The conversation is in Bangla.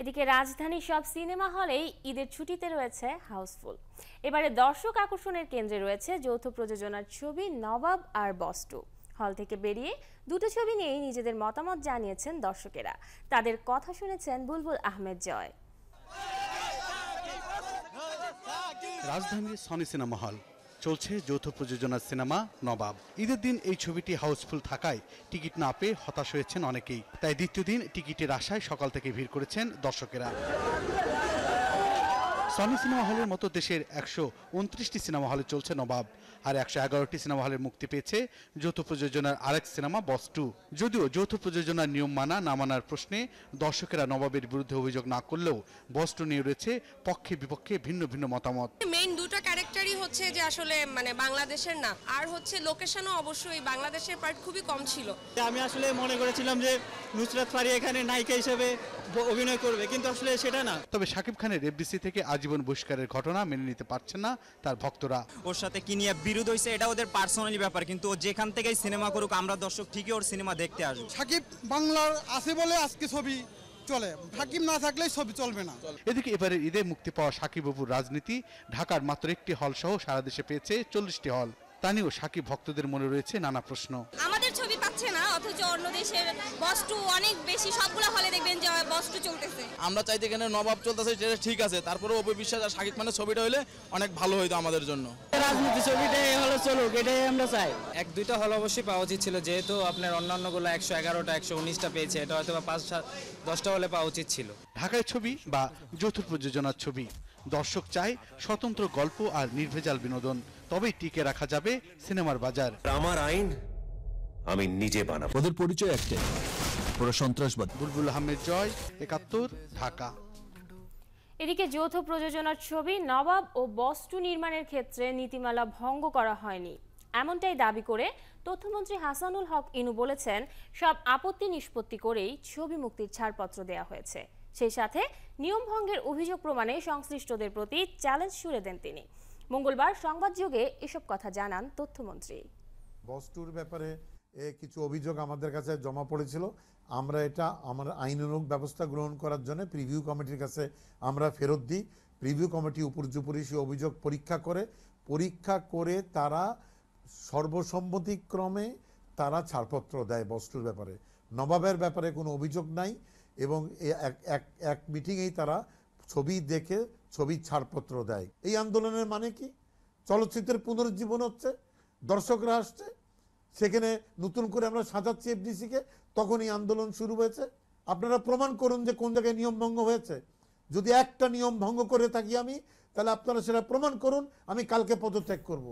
এদিকে রাজধানীর সব সিনেমা হলেই ঈদের ছুটিতে রয়েছে হাউসফুল। এবারে দর্শক আকর্ষণের কেন্দ্রে রয়েছে যৌথ প্রযোজনার ছবি নবাব আর বস্টু হল থেকে বেরিয়ে দুটো ছবি নিয়েই নিজেদের মতামত জানিয়েছেন দর্শকেরা। তাদের কথা শুনেছেন বুলবুল আহমেদ জয়। রাজধানীর সনি সিনেমা হল। চলছে যৌথ প্রযোজনার সিনেমা নবাব। ঈদের দিন এই ছবিটি হাউসফুল থাকায় টিকিট না পেয়ে হতাশ হয়েছেন অনেকেই। তাই দ্বিতীয় দিন টিকিটের আশায় সকাল থেকে ভিড় করেছেন দর্শকেরা। সনি সিনেমা হলের মতো দেশের একশো উনত্রিশটি সিনেমা হলে চলছে নবাব, আর একশো এগারোটি সিনেমা হলের মুক্তি পেয়েছে যৌথ প্রযোজনার আরেক সিনেমা, বস টু। যদিও যৌথ প্রযোজনার নিয়ম মানা, না মানার প্রশ্নে দর্শকেরা নবাবের বিরুদ্ধে অভিযোগ না করলেও বস টু নিয়ে রয়েছে পক্ষে বিপক্ষে ভিন্ন ভিন্ন মতামত। মেইন দুটো ক্যারেক্টারই হচ্ছে যে আসলে মানে বাংলাদেশের না আর হচ্ছে লোকেশনও অবশ্যই বাংলাদেশের পার্ট খুবই কম ছিল। আমি আসলে মনে করেছিলাম যে নুসরাত ফারি এখানে নায়িকা হিসেবে অভিনয় করবে কিন্তু আসলে সেটা না। তবে শাকিব খানের এফডিসি থেকে আজীবন বহিষ্কারের ঘটনা মেনে নিতে পারছেন না তার ভক্তরা। ওর সাথে কি নিয়ে বিরোধ হয়েছে এটা ওদের পার্সোনালি ব্যাপার কিন্তু ও যেখান থেকেই সিনেমা করুক আমরা দর্শক ঠিকই ওর সিনেমা দেখতে আসব। সাকিব বাংলার আছে বলে আজকে ছবি চলে। হাকিম না থাকলে ছবি চলবে না। এদিকে এবারে ঈদে মুক্তি পাওয়া সাকিব বাবুর রাজনীতি, ঢাকার মাত্র একটি হল সহ সারা দেশে পেয়েছে চল্লিশটি হল। তা নিয়েও সাকিব ভক্তদের মনে রয়েছে নানা প্রশ্ন। অন্য দেশের বস্তু অনেক বেশি সবগুলো হলে দেখবেন যে বস্তু চলতেছে। আমরা চাইতে এখানে নবাব চলতেছে সেটা ঠিক আছে। তারপরে অপু বিশ্বাস আর শাকিব খানের ছবিটা হলে অনেক ভালো হইতো আমাদের জন্য। রাজনীতি ছবিটাই হলো চলুক এটাই আমরা চাই। এক দুইটা হল অবশ্যই পাওয়া উচিত ছিল যেহেতু আপনার অন্যান্যগুলো একশো এগারোটা একশো উনিশটা পেয়েছে এটা হয়তো বা পাঁচ সাত দশটা হলে পাওয়া উচিত ছিল। ঢাকায় ছবি বা যৌথ প্রযোজনার ছবি? দর্শক চায় স্বতন্ত্র গল্প আর নির্ভেজাল বিনোদন তবেই টিকে রাখা যাবে সিনেমার বাজার। আমার আইন আমি নিজে বানাবো। ওদের পরিচয় একটাই ওরা সন্ত্রাসবাদ। বুলবুল আহমেদ জয় একাত্তর ঢাকা। এদিকে যৌথ প্রযোজনার ছবি নবাব ও বস্টু নির্মাণের ক্ষেত্রে নীতিমালা ভঙ্গ করা হয়নি। এমনটাই দাবি করে তথ্যমন্ত্রী হাসানুল হক ইনু বলেছেন সব আপত্তি নিষ্পত্তি করেই ছবি মুক্তির ছাড়পত্র দেওয়া হয়েছে। সেই সাথে নিয়ম ভঙ্গের অভিযোগ প্রমাণে সংশ্লিষ্টদের প্রতি চ্যালেঞ্জ ছুড়ে দেন তিনি। মঙ্গলবার সংবাদযোগে এসব কথা জানান তথ্যমন্ত্রী। বস্তুর ব্যাপারে এ, কিছু অভিযোগ আমাদের কাছে জমা পড়েছিল। আমরা এটা আমার আইনানুগ ব্যবস্থা গ্রহণ করার জন্য প্রিভিউ কমিটির কাছে আমরা ফেরত দিই। প্রিভিউ কমিটি উপর্যুপরি সে অভিযোগ পরীক্ষা করে। পরীক্ষা করে তারা সর্বসম্মতিক্রমে তারা ছাড়পত্র দেয় বস্তুর ব্যাপারে। নবাবের ব্যাপারে কোনো অভিযোগ নাই এবং এক- এক মিটিংয়েই তারা ছবি দেখে ছবির ছাড়পত্র দেয়। এই আন্দোলনের মানে কি? চলচ্চিত্রের পুনরুজ্জীবন হচ্ছে দর্শকরা আসছে সেখানে নতুন করে আমরা সাজাচ্ছি এফডিসিকে তখন এই আন্দোলন শুরু হয়েছে। আপনারা প্রমাণ করুন যে কোন জায়গায় নিয়ম ভঙ্গ হয়েছে। যদি একটা নিয়ম ভঙ্গ করে থাকি আমি, তাহলে আপনারা সেটা প্রমাণ করুন, আমি কালকে পদত্যাগ করব।